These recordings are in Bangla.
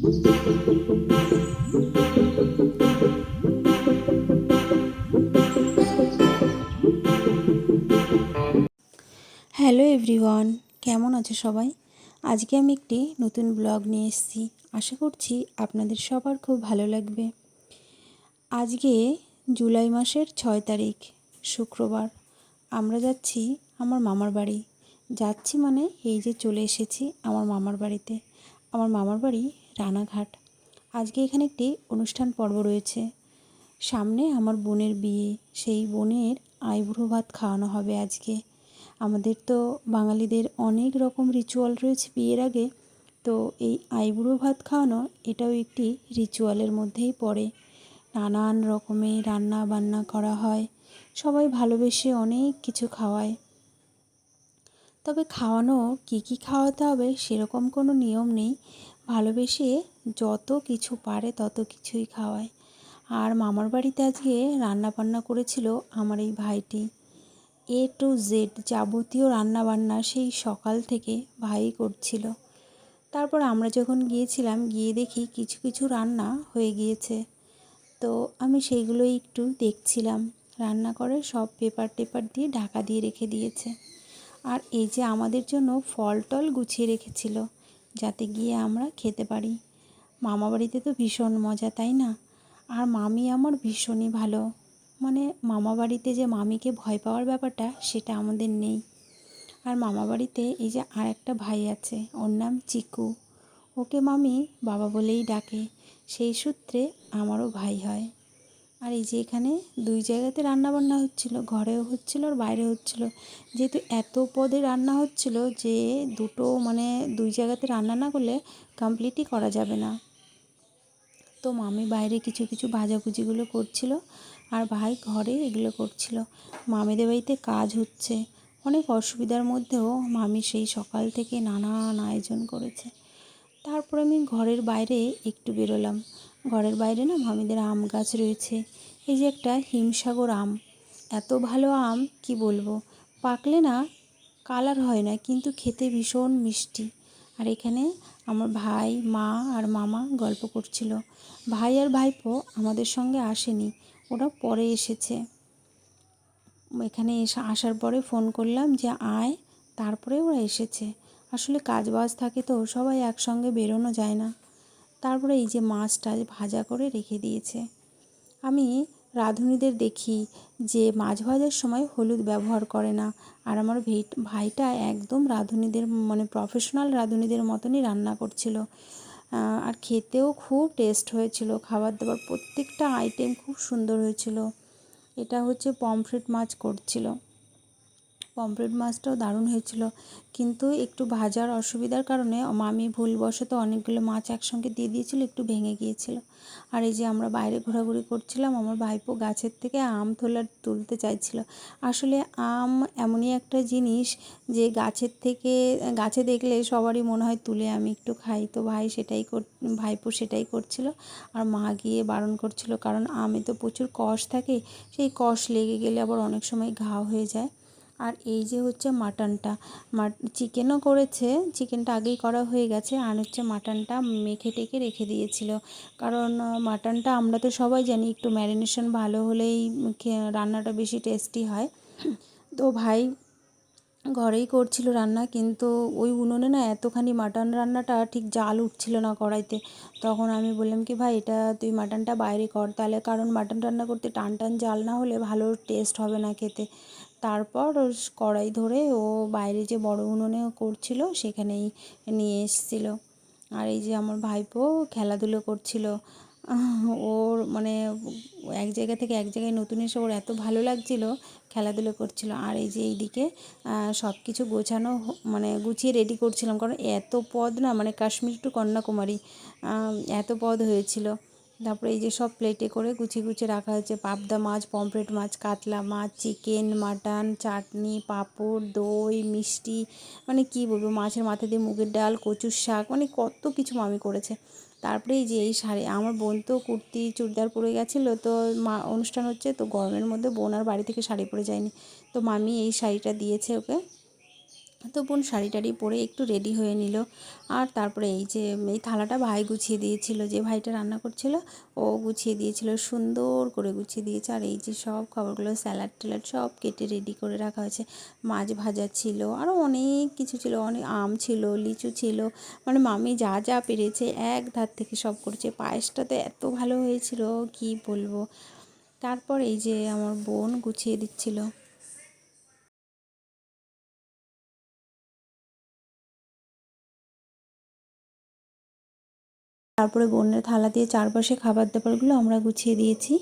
হ্যালো এভরিওয়ান, কেমন আছে সবাই? আজকে আমি একটি নতুন ব্লগ নিয়ে এসেছি। আশা করছি আপনাদের সবার খুব ভালো লাগবে। আজকে জুলাই মাসের ছয় তারিখ, শুক্রবার। আমরা যাচ্ছি আমার মামার বাড়ি। যাচ্ছি মানে এই যে চলে এসেছি আমার মামার বাড়িতে। আমার মামার বাড়ি রানাঘাট। আজকে এখানে একটি অনুষ্ঠান পর্ব রয়েছে। সামনে আমার বোনের বিয়ে, সেই বোনের আইবুড়ো ভাত খাওয়ানো হবে আজকে। আমাদের তো বাঙালিদের অনেক রকম রিচুয়াল রয়েছে বিয়ের আগে, তো এই আইবুড়ো ভাত খাওয়ানো এটাও একটি রিচুয়ালের মধ্যেই পড়ে। নানান রকমের রান্না বান্না করা হয়, সবাই ভালোবেসে অনেক কিছু খাওয়ায়। তবে খাওয়ানো, কি কি খাওয়াতে হবে সেরকম কোনো নিয়ম নেই। ভালোবেসে যত কিছু পারে তত কিছুই খাওয়ায়। আর মামার বাড়িতে আজকে রান্না বান্না করেছিল আমার এই ভাইটি। এ টু জেড যাবতীয় রান্নাবান্না সেই সকাল থেকে ভাই করছিল। তারপর আমরা যখন গিয়েছিলাম, গিয়ে দেখি কিছু কিছু রান্না হয়ে গিয়েছে। তো আমি সেইগুলোই একটু দেখছিলাম। রান্না করে সব পেপার টেপার দিয়ে ঢাকা দিয়ে রেখে দিয়েছে। আর এই যে আমাদের জন্য ফল টল গুছিয়ে রেখেছিল যাতে গিয়ে আমরা খেতে পারি। মামা বাড়িতে তো ভীষণ মজা, তাই না? আর মামি আমার ভীষণই ভালো। মানে মামা বাড়িতে যে মামিকে ভয় পাওয়ার ব্যাপারটা, সেটা আমাদের নেই। আর মামা বাড়িতে এই যে আর একটা ভাই আছে, ওর নাম চিকু। ওকে মামি বাবা বলেই ডাকে। সেই সূত্রে আমারও ভাই হয়। আর এই যে এখানে দুই জায়গাতে রান্না বান্না হচ্ছিল, ঘরেও হচ্ছিল আর বাইরে হচ্ছিল। যেহেতু এত পদে রান্না হচ্ছিল যে দুটো মানে দুই জায়গাতে রান্না না করলে কমপ্লিটই করা যাবে না। তো মামি বাইরে কিছু কিছু ভাজাভুজিগুলো করছিল আর ভাই ঘরে এগুলো করছিল। মামিদের বাড়িতে কাজ হচ্ছে। অনেক অসুবিধার মধ্যেও মামি সেই সকাল থেকে নানান আয়োজন করেছে। তারপর আমি ঘরের বাইরে একটু বেরোলাম। ঘরের বাইরে না মামিদের আম গাছ রয়েছে। এই যে একটা হিমসাগর আম। এত ভালো আম, কি বলব? পাকলে না কালার হয় না, কিন্তু খেতে ভীষণ মিষ্টি। আর এখানে আমার ভাই, মা আর মামা গল্প করছিল। ভাই আর ভাইপো আমাদের সঙ্গে আসেনি, ওরা পরে এসেছে। এখানে এসে আসার পরে ফোন করলাম যে আয়, তারপরে ওরা এসেছে। আসলে কাজ বাজ থাকে তো, সবাই একসঙ্গে বেরোনো যায় না। তারপরে এই যে মাছ টাছ ভাজা করে রেখে দিয়েছে। আমি রাঁধুনিদের দেখি যে মাছ ভাজার সময় হলুদ ব্যবহার করে না। আর আমার ভাইটা একদম রাঁধুনিদের মানে প্রফেশনাল রাঁধুনিদের মতনই রান্না করছিল। আর খেতেও খুব টেস্ট হয়েছিল। খাবার দাবার প্রত্যেকটা আইটেম খুব সুন্দর হয়েছিল। এটা হচ্ছে পমফ্রেট মাছ করছিল। পমফ্রেট মাছটাও দারুণ হয়েছিল। কিন্তু একটু ভাজার অসুবিধার কারণে মামি ভুলবশত অনেকগুলো মাছ একসঙ্গে দিয়ে দিয়েছিল, একটু ভেঙে গিয়েছিল। আর এই যে আমরা বাইরে ঘোরাঘুরি করছিলাম, আমার ভাইপো গাছের থেকে আম তোলার তুলতে চাইছিল। আসলে আম এমনই একটা জিনিস যে গাছের থেকে, গাছে দেখলে সবারই মনে হয় তুলে আমি একটু খাই। তো ভাই সেটাই কর, ভাইপো সেটাই করছিল আর মা গিয়ে বারণ করছিল। কারণ আমে তো প্রচুর কষ থাকে, সেই কষ লেগে গেলে আবার অনেক সময় ঘা হয়ে যায়। আর এই যে হচ্ছে মাটনটা চিকেনও করেছে, চিকেনটা আগেই করা হয়ে গেছে, আর হচ্ছে মাটনটা মেখে টেকে রেখে দিয়েছিল। কারণ মাটনটা আমরা তো সবাই জানি একটু ম্যারিনেশন ভালো হলেই রান্নাটা বেশি টেস্টি হয়। তো ভাই ঘরেই করছিল রান্না, কিন্তু ওই উনুনে না এতখানি মাটন রান্নাটা ঠিক জাল উঠছিল না কড়াইতে। তখন আমি বললাম কি, ভাই, এটা তুই মাটনটা বাইরে কর, তাহলে কারণ মাটন রান্না করতে টান টান জাল না হলে ভালো টেস্ট হবে না খেতে। তারপর কড়াই ধরে ও বাইরে যে বড় উনুনে করছিল সেখানেই নিয়ে এসেছিল। আর এই যে আমার ভাইপো খেলাধুলো করছিল ওর মানে এক জায়গা থেকে এক জায়গায় নতুন এসে ওর এত ভালো লাগছিল খেলাধুলো করছিল। আর এই যে এইদিকে সব কিছু গোছানো মানে গুছিয়ে রেডি করছিলাম। কারণ এত পদ না মানে কাশ্মীর টু কন্যাকুমারী এত পদ হয়েছিল। তারপরে এই যে সব প্লেটে করে গুছিয়ে গুছিয়ে রাখা হয়েছে। পাবদা মাছ, পমফ্রেট মাছ, কাতলা মাছ, চিকেন, মাটন, চাটনি, পাঁপড়, দই, মিষ্টি মানে কি বলব, মাছের মাথা দিয়ে মুগের ডাল, কচুর শাক মানে কত কিছু মামি করেছে। তারপরে এই যে এই শাড়ি, আমার বোন তো কুর্তি, চুড়িদার পরে গেছিল, তো মা, অনুষ্ঠান হচ্ছে, তো গরমের মধ্যে বোন আর বাড়ি থেকে শাড়ি পরে যায়নি। তো মামি এই শাড়িটা দিয়েছে ওকে। তো বোন শাড়ি টাড়ি পরে একটু রেডি হয়ে নিল। আর তারপরে এই যে, এই থালাটা ভাই গুছিয়ে দিয়েছিল, যে ভাইটা রান্না করছিল, ও গুছিয়ে দিয়েছিল, সুন্দর করে গুছিয়ে দিয়েছে। আর এই যে সব খাবারগুলো স্যালাড ট্যালাড সব কেটে রেডি করে রাখা হয়েছে। মাছ ভাজা ছিল আরও অনেক কিছু ছিল, অনেক আম ছিল, লিচু ছিল। মানে মামি যা যা পেরেছে, এক ধার থেকে সব করেছে। পায়েসটা তো এত ভালো হয়েছিল, কি বলব? তারপর এই যে আমার বোন গুছিয়ে দিচ্ছিল। তারপরে বোনের থালা দিয়ে চারপাশে খাবার দাবারগুলো আমরা গুছিয়ে দিয়েছি।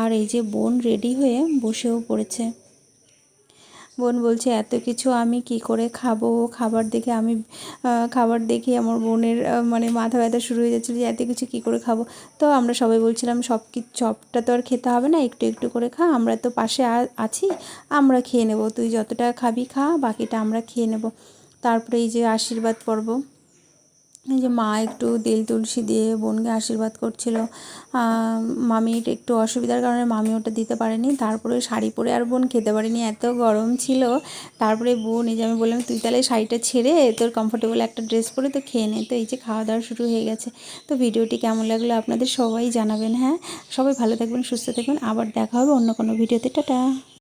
আর এই যে বোন রেডি হয়ে বসেও পড়েছে। বোন বলছে, এত কিছু আমি কি করে খাব? খাবার দেখে আমি খাবার দেখে আমার বোনের মানে মাথা ব্যথা শুরু হয়ে যাচ্ছিল যে এত কিছু কী করে খাব? তো আমরা সবাই বলছিলাম, সব কি, সবটা তো আর খেতে হবে না, একটু একটু করে খা, আমরা তো পাশে আছি, আমরা খেয়ে নেব। তুই যতটা খাবি খা, বাকিটা আমরা খেয়ে নেব। তারপরে এই যে আশীর্বাদ পর্ব। এই যে মা একটু তেল তুলসী দিয়ে বোনকে আশীর্বাদ করছিল। মামির একটু অসুবিধার কারণে মামি ওটা দিতে পারেনি। তারপরে শাড়ি পরে আর বোন খেতে পারেনি, এত গরম ছিল। তারপরে বোন, এই যে আমি বললাম, তুই তাহলে শাড়িটা ছেড়ে তোর কমফোর্টেবল একটা ড্রেস পরে তো খেয়ে নে। তো এই যে খাওয়া দাওয়া শুরু হয়ে গেছে। তো ভিডিওটি কেমন লাগল আপনাদের সবাই জানাবেন হ্যাঁ? সবাই ভালো থাকবেন, সুস্থ থাকবেন। আবার দেখা হবে অন্য কোনো ভিডিওতে। টাটা!